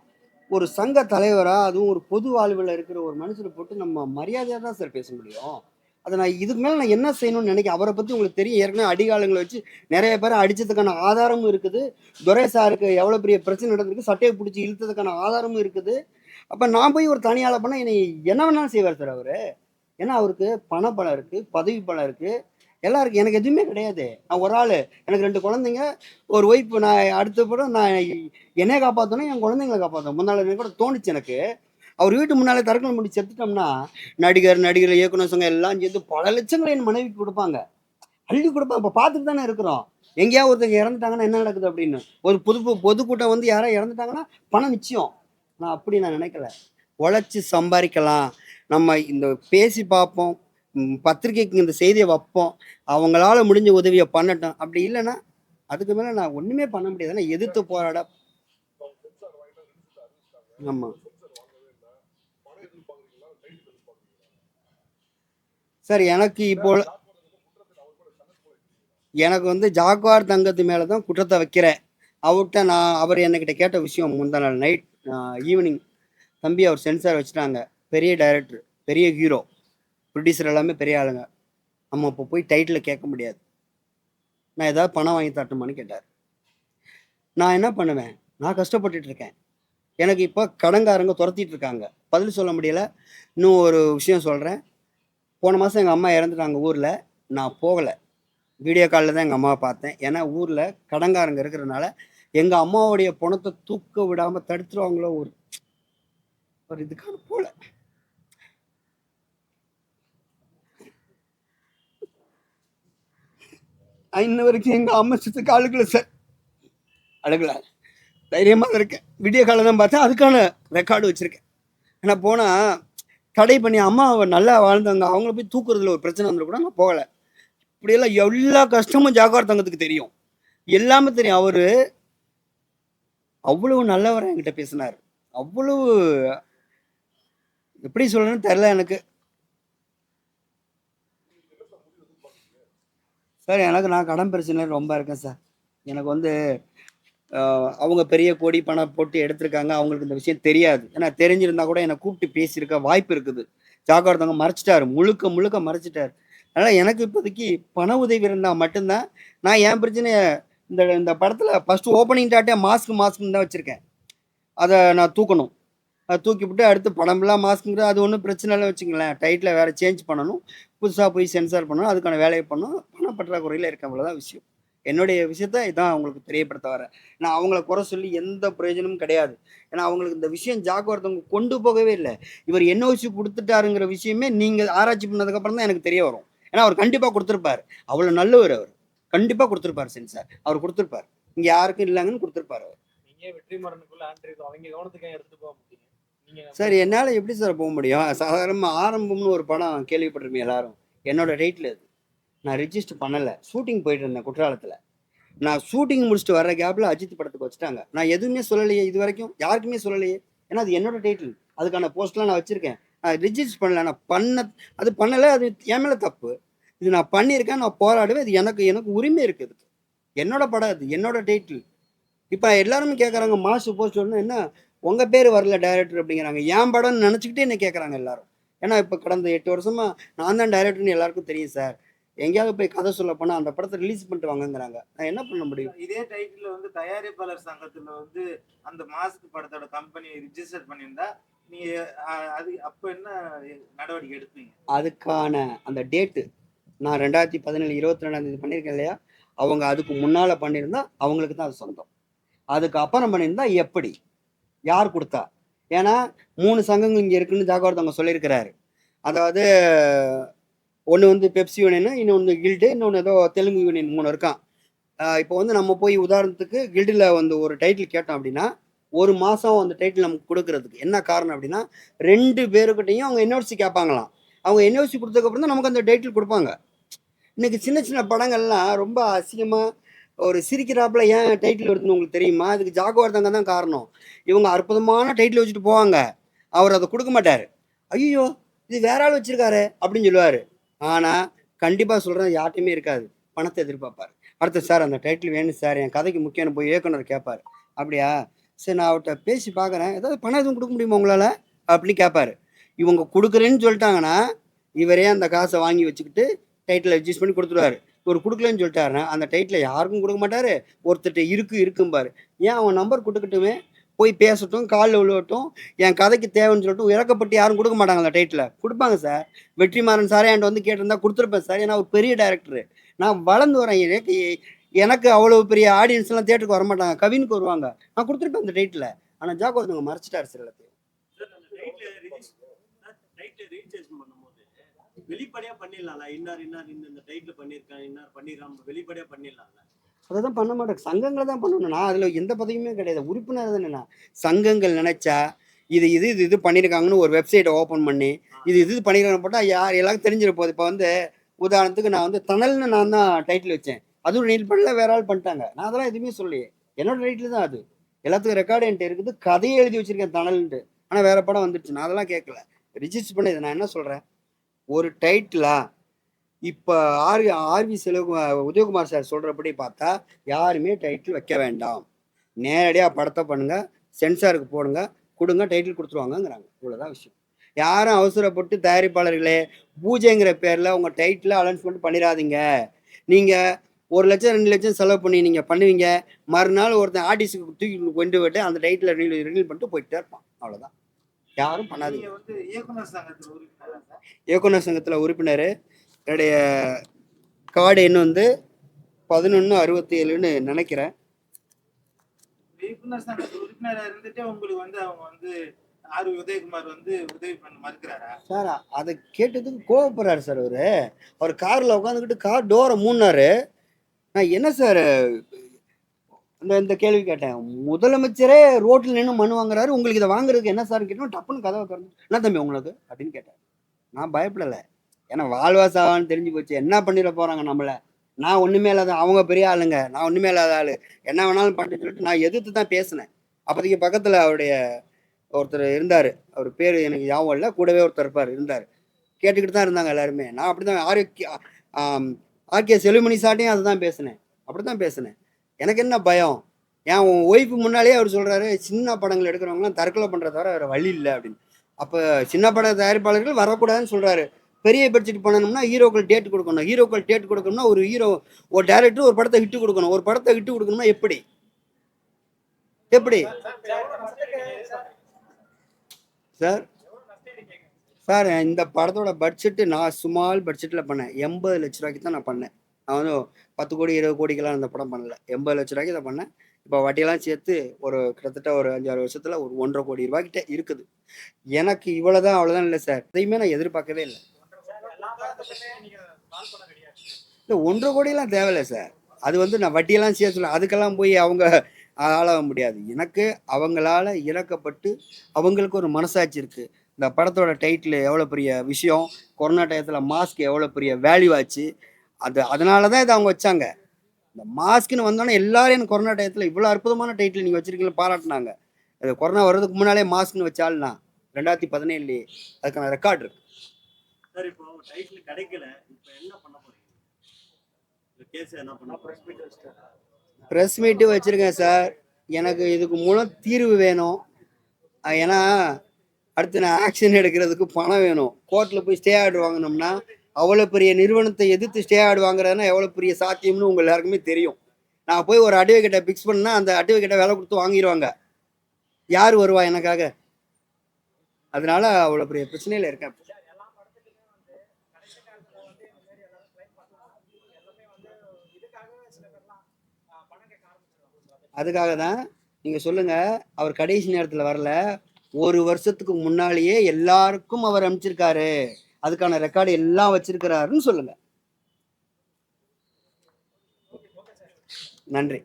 ஒரு சங்க தலைவராக அதுவும் ஒரு பொது வாழ்வில் இருக்கிற ஒரு மனுஷனை போட்டு நம்ம மரியாதையாக தான் சார் பேச முடியும். அதை நான் இதுக்கு மேலே நான் என்ன செய்யணும்னு நினைக்க அவரை பற்றி உங்களுக்கு தெரியும். ஏற்கனவே அடிகாலங்களை வச்சு நிறைய பேரை அடித்ததுக்கான ஆதாரமும் இருக்குது. துரை சாருக்கு எவ்வளோ பெரிய பிரச்சனை நடந்திருக்கு. சட்டையை பிடிச்சி இழுத்ததுக்கான ஆதாரமும் இருக்குது. அப்போ நான் போய் ஒரு தனியாள பண்ணால் என்னை என்ன வேணாலும் செய்வார் சார் அவர்? ஏன்னா அவருக்கு பணப்பலம் இருக்குது பதவி பலம் இருக்குது எல்லாம் இருக்குது எனக்கு எதுவுமே கிடையாது. நான் ஒரு ஆள். எனக்கு ரெண்டு குழந்தைங்க. ஒரு ஒய்ஃப் நான் அடுத்த படம் நான் என்னையை காப்பாற்றணும் என் குழந்தைங்களை காப்பாற்றணும் முன்னாள் கூட தோணுச்சு எனக்கு. அவர் வீட்டு முன்னாலே தரக்கணும் பண்ணி செத்துட்டோம்னா நடிகர் நடிகர் இயக்குனர் சங்கம் எல்லாம் சேர்ந்து பல லட்சங்களை என் மனைவிக்கு கொடுப்பாங்க. அள்ளி கொடுப்பாங்க. இப்போ பார்த்துட்டு தானே இருக்கிறோம். எங்கேயா ஒருத்தங்க இறந்துட்டாங்கன்னா என்ன நடக்குது அப்படின்னு? ஒரு பொது பொதுக்கூட்டம் வந்து யாராவது இறந்துட்டாங்கன்னா பணம் நிச்சயம். நான் அப்படி நான் நினைக்கல. உழைச்சி சம்பாதிக்கலாம். நம்ம இந்த பேசி பார்ப்போம். பத்திரிகைக்கு இந்த செய்தியை வைப்போம். அவங்களால முடிஞ்ச உதவியை பண்ணட்டும். அப்படி இல்லைன்னா அதுக்கு மேலே நான் ஒன்றுமே பண்ண முடியாது. எதிர்த்து போராட ஆமாம் சார் எனக்கு இப்போ எனக்கு வந்து ஜாக்வார் தங்கத்து மேலே தான் குற்றத்தை வைக்கிறேன். அவர்கிட்ட நான் அவர் என்கிட்ட கேட்ட விஷயம் முந்தா நாள் நைட் ஈவினிங் தம்பி அவர் சென்சார் வச்சுட்டாங்க. பெரிய டைரக்டர் பெரிய ஹீரோ ப்ரொடியூசர் எல்லாமே பெரிய ஆளுங்க. நம்ம இப்போ போய் டைட்டில் கேட்க முடியாது. நான் ஏதாவது பணம் வாங்கி தரட்டுமான்னு கேட்டார். நான் என்ன பண்ணுவேன்? நான் கஷ்டப்பட்டுட்டு இருக்கேன். எனக்கு இப்போ கடங்காரங்க துரத்திட்டு இருக்காங்க. பதில் சொல்ல முடியல. இன்னும் ஒரு விஷயம் சொல்கிறேன் போன மாதம் எங்கள் அம்மா இறந்துட்டாங்க ஊரில். நான் போகலை. வீடியோ காலில் தான் எங்கள் அம்மாவை பார்த்தேன். ஏன்னா ஊரில் கடங்காரங்க இருக்கிறனால எங்கள் அம்மாவுடைய பணத்தை தூக்க விடாமல் தடுத்துருவாங்களோ ஒரு ஒரு இதுக்கான போல. இன்ன வரைக்கும் எங்கள் அம்மா சுத்துக்கு அழுகல சார் அழுகல. தைரியமாக இருக்கேன். வீடியோ காலில் தான் பார்த்தேன். அதுக்கான ரெக்கார்டு வச்சுருக்கேன். ஆனால் போனால் தடை பண்ணி அம்மா நல்லா வாழ்ந்தாங்க அவங்கள போய் தூக்குறதுல ஒரு பிரச்சனை வந்துட கூட நான் போகலை. இப்படியெல்லாம் எல்லா கஷ்டமும் ஜாகுவார் தங்கத்துக்கு தெரியும். எல்லாமே தெரியும். அவர் அவ்வளவு நல்லவர் என்கிட்ட பேசினார். அவ்வளவு எப்படி சொல்லணும்னு தெரில எனக்கு. சார் எனக்கு நான் கடன் பிரச்சனை ரொம்ப இருக்கேன் சார். எனக்கு வந்து அவங்க பெரிய கோடி பணம் போட்டு எடுத்திருக்காங்க. அவங்களுக்கு இந்த விஷயம் தெரியாது. ஏன்னா தெரிஞ்சிருந்தா கூட என்னை கூப்பிட்டு பேசியிருக்க வாய்ப்பு இருக்குது. ஜாக்கிரதவங்க மறைச்சிட்டாரு. முழுக்க முழுக்க மறைச்சிட்டாரு. அதனால் எனக்கு இப்போதைக்கு பண உதவி இருந்தால் மட்டும்தான் நான் என் பிரச்சனையை இந்த இந்த படத்தில் ஃபஸ்ட்டு ஓப்பனிங் டாட்டே மாஸ்க் மாஸ்க்னு தான் வச்சுருக்கேன். அதை நான் தூக்கணும். அதை தூக்கி விட்டு அடுத்து படம்லாம் மாஸ்க்குங்கிற அது ஒன்றும் பிரச்சனை இல்லை வச்சுங்களேன் டைட்டில் வேறு சேஞ்ச் பண்ணணும். புதுசாக போய் சென்சார் பண்ணணும். அதுக்கான வேலையை பண்ணணும். பண பற்றாக்குறையில் இருக்க அவ்வளோதான் விஷயம். என்னுடைய விஷயத்த இதான் அவங்களுக்கு தெரியப்படுத்த வரேன். நான் அவங்கள குறை சொல்லி எந்த பிரயோஜனமும் கிடையாது. ஏன்னா அவங்களுக்கு இந்த விஷயம் ஜாக்கு ஒருத்தவங்க கொண்டு போகவே இல்லை. இவர் என்ஓசி கொடுத்துட்டாருங்கிற விஷயமே நீங்கள் ஆராய்ச்சி பண்ணதுக்கப்புறம் தான் எனக்கு தெரிய வரும். ஏன்னா அவர் கண்டிப்பாக கொடுத்துருப்பாரு. அவ்வளோ நல்லவர் அவர். கண்டிப்பாக கொடுத்துருப்பாரு சென்சார் அவர் கொடுத்துருப்பார். இங்கே யாருக்கும் இல்லைங்கன்னு கொடுத்துருப்பாரு அவர். சார் என்னால் எப்படி சார் போக முடியும்? சாதாரணமாக ஆரம்பம்னு ஒரு படம் கேள்விப்பட்டிருப்பீங்க எல்லாரும். என்னோட டைட்டில் அது. நான் ரிஜிஸ்டர் பண்ணலை. ஷூட்டிங் போயிட்டு இருந்தேன் குற்றாலத்தில். நான் ஷூட்டிங் முடிச்சுட்டு வர கேப்பில் அஜித் படத்துக்கு வச்சுட்டாங்க. நான் எதுவுமே சொல்லலையே இது வரைக்கும். யாருக்குமே சொல்லலையே. ஏன்னா அது என்னோட டைட்டில் அதுக்கான போஸ்ட்லாம் நான் வச்சுருக்கேன். நான் ரிஜிஸ்டர் பண்ணல. நான் பண்ண அது பண்ணலை. அது என் மேலே தப்பு. இது நான் பண்ணியிருக்கேன். நான் போராடுவேன். இது எனக்கு எனக்கு உரிமை இருக்குது என்னோட படம் அது. என்னோட டைட்டில் இப்போ எல்லாருமே கேட்குறாங்க மாசு போஸ்ட் என்ன? உங்கள் பேர் வரல டைரக்டர் அப்படிங்கிறாங்க. என் படம்னு நினச்சிக்கிட்டே என்ன கேட்குறாங்க எல்லாரும். ஏன்னா இப்போ கடந்த எட்டு வருஷமாக நான் தான் டைரக்டர்னு எல்லாருக்கும் தெரியும் சார் எங்கேயாவது போய் கதை சொல்ல போனால் அந்த படத்தை ரிலீஸ் பண்ணிட்டு வாங்கங்கிறாங்க. நான் என்ன பண்ண முடியும்? இதே டைட்டில் வந்து தயாரிப்பாளர் சங்கத்துல வந்து அந்த மாஸ்க் படத்தோட கம்பெனி ரிஜிஸ்டர் பண்ணியிருந்தா அஹ், அது அப்ப என்ன நடவடிக்கை எடுப்பீங்க? அதுக்கான அந்த டேட்டு நான் ரெண்டாயிரத்தி பதினேழு இருபத்தி ரெண்டாம் தேதி பண்ணியிருக்கேன் இல்லையா? அவங்க அதுக்கு முன்னால் பண்ணியிருந்தா அவங்களுக்கு தான் அது சொந்தம். அதுக்கு அப்புறம் பண்ணியிருந்தா எப்படி? யார் கொடுத்தா? ஏன்னா மூணு சங்கங்கள் இங்கே இருக்குன்னு ஜாகவர்தவங்க சொல்லியிருக்கிறாரு. அதாவது ஒன்று வந்து பெப்சி யூனியனு இன்னொன்று கில்டு இன்னொன்று ஏதோ தெலுங்கு யூனியன் மூணு இருக்கான் இப்போ வந்து நம்ம போய் உதாரணத்துக்கு கில்டில் வந்து ஒரு டைட்டில் கேட்டோம் அப்படின்னா ஒரு மாதம் அந்த டைட்டில் நமக்கு கொடுக்கறதுக்கு என்ன காரணம் அப்படின்னா ரெண்டு பேருக்கிட்டையும் அவங்க என்ஓசி கேட்பாங்களாம் அவங்க என்ஓசி கொடுத்ததுக்கப்புறம் தான் நமக்கு அந்த டைட்டில் கொடுப்பாங்க. இன்னைக்கு சின்ன சின்ன படங்கள்லாம் ரொம்ப அசிங்கமாக ஒரு சிரிக்கிறாப்புல ஏன் டைட்டில் வருதுன்னு உங்களுக்கு தெரியுமா? அதுக்கு ஜாகுவார்தங்க தான் காரணம். இவங்க அற்புதமான டைட்டில் வச்சுட்டு போவாங்க. அவர் அதை கொடுக்க மாட்டார். ஐயோ இது வேற ஆள் வச்சிருக்காரு அப்படின்னு சொல்லுவார். ஆனால் கண்டிப்பாக சொல்கிறேன் யார்ட்டையுமே இருக்காது. பணத்தை எதிர்பார்ப்பார். அடுத்து சார் அந்த டைட்டில் வேணும் சார் என் கதைக்கு முக்கியம் போய் இயக்குனர் கேட்பார் அப்படியா? சரி நான் அவர்கிட்ட பேசி பார்க்குறேன். ஏதாவது பணம் எதுவும் கொடுக்க முடியுமா உங்களால்? அப்படின்னு கேட்பாரு இவங்க கொடுக்குறேன்னு சொல்லிட்டாங்கன்னா இவரே அந்த காசை வாங்கி வச்சுக்கிட்டு டைட்டில் அட்ஜஸ்ட் பண்ணி கொடுத்துருவாரு. ஒரு கொடுக்கலன்னு சொல்லிட்டாருன்னா அந்த டைட்டில் யாருக்கும் கொடுக்க மாட்டார். ஒருத்தர்கிட்ட இருக்கு இருக்கும்பார். ஏன் அவன் நம்பர் கொடுக்கட்டுமே? போய் பேசட்டும் காலில் விழுவட்டும் என் கதைக்கு தேவைன்னு சொல்லிட்டு இறக்கப்பட்டு யாரும் கொடுக்க மாட்டாங்க அந்த டைட்டில் கொடுப்பாங்க சார் வெற்றிமாறன் சாரே என்கிட்ட வந்து கேட்டிருந்தா கொடுத்துருப்பேன் சார் ஏன்னா ஒரு பெரிய டைரக்டர் நான் வளர்ந்து வரேன் எனக்கு எனக்கு அவ்வளோ பெரிய ஆடியன்ஸ்லாம் தேட்டருக்கு வர மாட்டாங்க கவினுக்கு வருவாங்க. நான் கொடுத்துருப்பேன் அந்த டைட்டில் ஆனால் ஜாக்கோ ஒருத்தவங்க மறைச்சிட்டாரு சார் எல்லாத்தையும். பண்ணும்போது வெளிப்படையா பண்ணிடலாம் இன்னார் இன்னார் இந்த இந்த டைட்டில் பண்ணியிருக்கேன் இன்னார் பண்ணிடலாம் வெளிப்படையா பண்ணிடலாம்ல? அதை தான் பண்ண மாட்டேன். சங்கங்களை தான் பண்ணணும். நான் அதில் எந்த பதவியுமே கிடையாது. உறுப்பினர் தானே நான். சங்கங்கள் நினச்சா இது இது இது இது பண்ணியிருக்காங்கன்னு ஒரு வெப்சைட்டை ஓப்பன் பண்ணி இது இது இது பண்ணியிருக்காங்க போட்டால் யார் எல்லாருக்கும் தெரிஞ்சிருப்போம் இப்போ வந்து உதாரணத்துக்கு நான் வந்து தணல்னு நான் தான் டைட்டில் வச்சேன். அதுவும் நீல் பண்ணல வேற ஆள் பண்ணிட்டாங்க. நான் அதெல்லாம் எதுவுமே சொல்லலையே. என்னோட டைட்டில் தான் அது. எல்லாத்துக்கும் ரெக்கார்டு என்கிட்ட இருக்குது. கதையை எழுதி வச்சிருக்கேன் தணல்ன்ட்டு ஆனால் வேற படம் வந்துடுச்சு நான் அதெல்லாம் கேட்கல. ரிஜிஸ்டர் பண்ணது நான் என்ன சொல்கிறேன் ஒரு டைட்டிலாக இப்போ ஆர் ஆர்வி செலவு உதயகுமார் சார் சொல்கிறபடி பார்த்தா யாருமே டைட்டில் வைக்க வேண்டாம். நேரடியாக படத்தை பண்ணுங்க சென்சாருக்கு போடுங்க கொடுங்க டைட்டில் கொடுத்துருவாங்கங்கிறாங்க. இவ்வளோதான் விஷயம். யாரும் அவசரப்பட்டு தயாரிப்பாளர்களே பூஜைங்கிற பேரில் உங்கள் டைட்டில் அனௌன்ஸ்மெண்ட் பண்ணிடாதீங்க நீங்கள் ஒரு லட்சம் ரெண்டு லட்சம் செலவு பண்ணி நீங்கள் பண்ணுவீங்க. மறுநாள் ஒருத்தன் ஆர்டிஸ்டுக்கு தூக்கி கொண்டு போயிட்டு அந்த டைட்டில் ரினியூல் ரினியூல் பண்ணிட்டு போயிட்டே இருப்பான். அவ்வளோதான் யாரும் பண்ணாதீங்க. இயக்குனர் சங்கத்துல உறுப்பினரா. என்னுடைய கார்டு எண் வந்து பதினொன்று அறுபத்தி ஏழுன்னு நினைக்கிறேன் உங்களுக்கு வந்து அவங்க வந்து ஆர் உதயகுமார் வந்து உதவி பண்ண மறுக்கிறாரா? சார் அதை கேட்டதுக்கு கோவப்படுறாரு சார் அவர். அவர் காரில் உட்காந்துக்கிட்டு கார் டோரை மூடினாரு. நான் என்ன சார் இந்த இந்த கேள்வி கேட்டேன். முதலமைச்சரே ரோட்டில் நின்று மனு வாங்குறாரு. உங்களுக்கு இதை வாங்குறதுக்கு என்ன சார் கேட்டோம் டப்புன்னு கதவை திறந்து என்ன தம்பி உங்களுக்கு? அப்படின்னு கேட்டேன் நான் பயப்படலை. ஏன்னா வாழ்வா சாவான்னு தெரிஞ்சு போச்சு. என்ன பண்ணிட போகிறாங்க நம்மளை? நான் ஒன்றுமே இல்லாத அவங்க பெரிய ஆளுங்க. நான் ஒன்றுமே இல்லாத ஆளு. என்ன வேணாலும் பண்ணு சொல்லிட்டு நான் எதிர்த்து தான் பேசினேன். அப்போதைக்கு பக்கத்தில் அவருடைய ஒருத்தர் இருந்தார். அவர் பேர் எனக்கு ஞாபகம் இல்லை. கூடவே ஒருத்தர் இருப்பார் இருந்தார். கேட்டுக்கிட்டு தான் இருந்தாங்க எல்லாருமே. நான் அப்படி தான் ஆரோக்கிய ஆர்கே செலுமணி சாட்டையும் அதை தான் பேசினேன். அப்படி தான் பேசினேன். எனக்கு என்ன பயம்? என் ஒய்ஃபு முன்னாலேயே அவர் சொல்கிறாரு சின்ன படங்கள் எடுக்கிறவங்களாம் தற்கொலை பண்ணுறத தவிர வேறு வழி இல்லை அப்படின்னு. அப்போ சின்ன பட தயாரிப்பாளர்கள் வரக்கூடாதுன்னு சொல்கிறாரு பெரிய பட்ஜெட் பண்ணணும்னா ஹீரோக்கள் டேட் கொடுக்கணும். ஹீரோக்கள் டேட் கொடுக்கணும்னா ஒரு ஹீரோ ஒரு டேரக்டர் ஒரு படத்தை விட்டு கொடுக்கணும். ஒரு படத்தை ஹிட்டு கொடுக்கணும்னா எப்படி? எப்படி? சார் சார் இந்த படத்தோட பட்ஜெட்டு நான் சுமால் பட்ஜெட்டில் பண்ணேன். எண்பது லட்ச ரூபாய்க்கு தான் நான் பண்ணேன். நான் வந்து பத்து கோடி இருபது கோடிக்கெல்லாம் இந்த படம் பண்ணல. எண்பது லட்ச ரூபாய்க்கு தான் பண்ணேன். இப்போ வட்டியெல்லாம் சேர்த்து ஒரு கிட்டத்தட்ட ஒரு அஞ்சாறு வருஷத்துல ஒரு ஒன்றரை கோடி ரூபாய்க்கிட்ட இருக்குது. எனக்கு இவ்வளோதான் அவ்வளோதான் இல்லை சார் எதையுமே நான் எதிர்பார்க்கவே இல்லை. இல்லை ஒன்றரை கோடியெல்லாம் தேவையில்லை சார் அது வந்து நான் வட்டியெல்லாம் சேர்த்துல அதுக்கெல்லாம் போய் அவங்க ஆளாக முடியாது. எனக்கு அவங்களால இறக்கப்பட்டு அவங்களுக்கு ஒரு மனசாட்சி இருக்கு. இந்த படத்தோட டைட்டில் எவ்வளோ பெரிய விஷயம் கொரோனா டயத்தில் மாஸ்க் எவ்வளோ பெரிய வேல்யூ ஆச்சு அது அதனால தான் இதை அவங்க வச்சாங்க. இந்த மாஸ்க்னு வந்தோன்னே எல்லாரும் எனக்கு கொரோனா டயத்தில் இவ்வளோ அற்புதமான டைட்டில் நீங்கள் வச்சுருக்கீங்களா பாராட்டினாங்க. அது கொரோனா வர்றதுக்கு முன்னாலே மாஸ்க்னு வச்சால்னா ரெண்டாயிரத்தி பதினேழுலேயே அதுக்கான ரெக்கார்ட் இருக்கு. சார் இப்போ டைட்டில் கிடைக்கல இப்போ என்ன பண்ண போறீங்க? கேஸ் என்ன பண்ண போறீங்க? ப்ரெஸ் மீட்டு வச்சுருக்கேன் சார். எனக்கு இதுக்கு மூலம் தீர்வு வேணும். ஏன்னா அடுத்து நான் ஆக்ஷன் எடுக்கிறதுக்கு பணம் வேணும். கோர்ட்டில் போய் ஸ்டே ஆர்டர் வாங்கினோம்னா அவ்வளோ பெரிய நிறுவனத்தை எதிர்த்து ஸ்டே ஆர்டர் வாங்குறதுனா எவ்வளோ பெரிய சாத்தியம்னு உங்கள் எல்லாருக்குமே தெரியும். நான் போய் ஒரு அட்வொகேட்டை ஃபிக்ஸ் பண்ணால் அந்த அட்வொகேட்டை வேலை கொடுத்து வாங்கிடுவாங்க யார் வருவா எனக்காக? அதனால அவ்வளோ பெரிய பிரச்சனையில் இருக்கேன். அதுக்காக தான் நீங்கள் சொல்லுங்கள் அவர் கடைசி நேரத்தில் வரல. ஒரு வருஷத்துக்கு முன்னாலேயே எல்லாருக்கும் அவர் அனுப்பிச்சிருக்காரு. அதுக்கான ரெக்கார்டு எல்லாம் வச்சிருக்கிறாருன்னு சொல்லுங்க. நன்றி.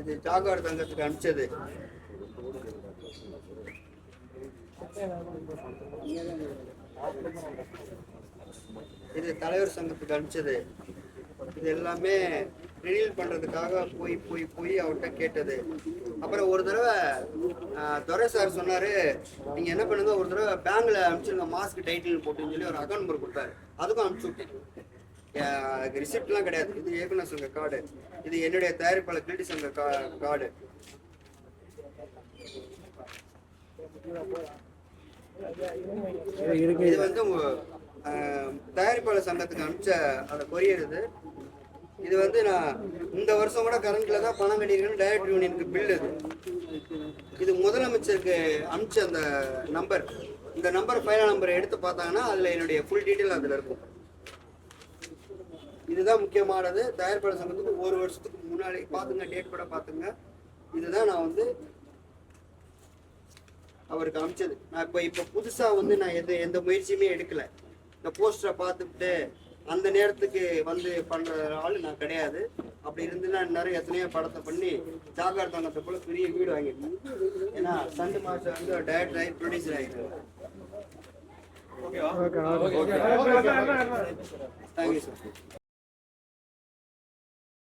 இது ஜாகார் தங்கத்துக்கு அனுப்பிச்சது. இது தலைவர் சங்கத்துக்கு அனுப்பிச்சது. இது எல்லாமே ரினியூல் பண்றதுக்காக போய் போய் போய் அவர்கிட்ட கேட்டது. அப்புறம் ஒரு தடவை துரை சார் சொன்னார் நீங்க என்ன பண்ணுங்க ஒரு தடவை பேங்க்ல அனுப்பிச்சிருங்க மாஸ்க் டைட்டில் போட்டுன்னு சொல்லி ஒரு அக்கௌண்ட் நம்பர் கொடுத்தாரு. அதுக்கும் அனுப்பிச்சு விட்டேன். ரிசிப்ட்லாம் கிடையாது. இது இயக்குனர் சங்க கார்டு. இது என்னுடைய தயாரிப்பாளர் கில்டி சங்க கார்டு. இது வந்து தயாரிப்பாளர் சங்கத்துக்கு அனுப்பிச்ச அந்த கொரியர் இது இது வந்து நான் இந்த வருஷம் கூட கரண்ட்ல தான் பணம் கட்டியிருக்கேன்னு டைரக்டர் யூனியனுக்கு பில் இது. இது முதலமைச்சருக்கு அனுப்பிச்ச அந்த நம்பர். இந்த நம்பர் ஃபைனல் நம்பரை எடுத்து பார்த்தாங்கன்னா அதில் என்னுடைய ஃபுல் டீட்டெயில் அதில் இருக்கும். இதுதான் முக்கியமானது. தயாரிப்பாளர் சங்கத்துக்கு ஒரு வருஷத்துக்கு முன்னாடி பார்த்துங்க டேட் கூட பார்த்துங்க. இதுதான் நான் வந்து அவருக்கு அனுப்பிச்சது. நான் இப்போ இப்போ புதுசாக வந்து நான் எது எந்த முயற்சியுமே எடுக்கலை. இந்த போஸ்டரை பார்த்துட்டு அந்த நேரத்துக்கு வந்து பண்ணுற ஆள் நான் கிடையாது. அப்படி இருந்து நான் நிறைய எத்தனையோ படத்தை பண்ணி ஜாகார் தங்கத்தை போல பெரிய வீடு வாங்கிட்டேன் ஏன்னா சண்டு மாஸ்டர் வந்து டைரக்டர் ஆகி ப்ரொடியூசர் ஆகிருக்காரு தேங்க்யூ சார்